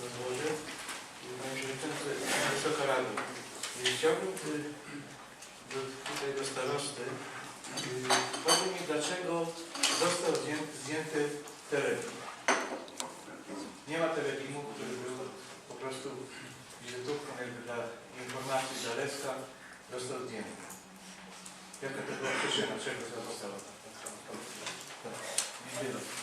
pozwolę. Panie Przewodniczący, Wysoka Rado. Chciałbym y, do, tutaj do starosty y, powiedzieć, dlaczego został zdjęty, zdjęty. Nie ma telefimu, który był po prostu wizytówką jakby dla informacji dla Leska, został zdjęty. Jaka to była przyczyna, czego to zostało? Dziękuję.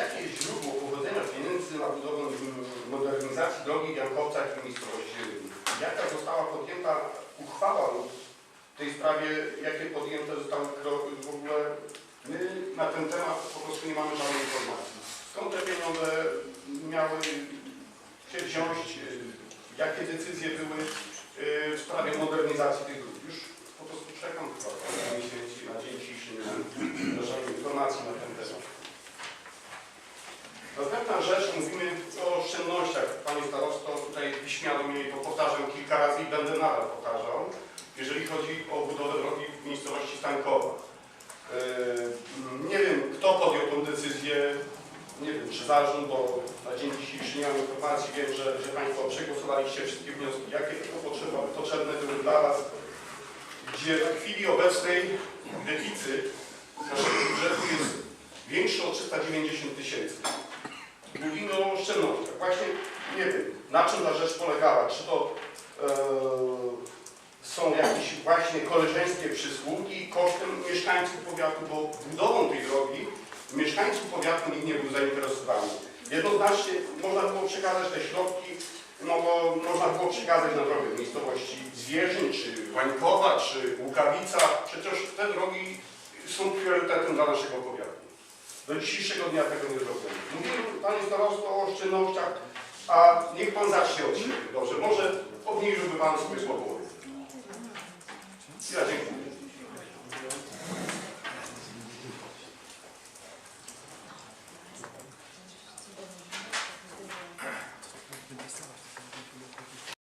Jakie jest źródło pochodzenia pieniędzy na budowę mm, modernizacji drogi w Jankowcach i miejscowości. Jaka została podjęta uchwała w tej sprawie, jakie podjęte zostały kroki w ogóle. My na ten temat po prostu nie mamy żadnej informacji. Skąd te pieniądze miały się wziąć, y, jakie decyzje były y, w sprawie modernizacji tych dróg. Już po prostu czekam chyba kilka miesięcy na dzień dzisiejszy, nie mam żadnej informacji na ten temat. Następna rzecz, mówimy o oszczędnościach. Panie starosto, tutaj wyśmiano mnie powtarzam kilka razy i będę nadal powtarzał, jeżeli chodzi o budowę drogi w miejscowości Stankowa. Yy, Nie wiem, kto podjął tą decyzję, nie wiem, czy zarząd, bo na dzień dzisiejszy nie mam informacji, wiem, że, że Państwo przegłosowaliście wszystkie wnioski, jakie tylko potrzeba, potrzebne były dla Was, gdzie w chwili obecnej deficyt naszego budżetu jest większy o 390 tysięcy. Mówimy o oszczędnościach. Właśnie wiem, na czym ta rzecz polegała. Czy to e, są jakieś właśnie koleżeńskie przysługi kosztem mieszkańców powiatu, bo budową tej drogi mieszkańców powiatu nikt nie był zainteresowany. Jednoznacznie można było przekazać te środki, no bo można było przekazać na drogę w miejscowości Zwierzyn, czy Wańkowa, czy Łukawica. Przecież te drogi są priorytetem dla naszego powiatu. Do dzisiejszego dnia tego nie zrobiono. Mówimy, Panie Starosto, o oszczędnościach, a niech Pan zacznie od siebie. Dobrze, może obniżyłby Pan sobie słowo.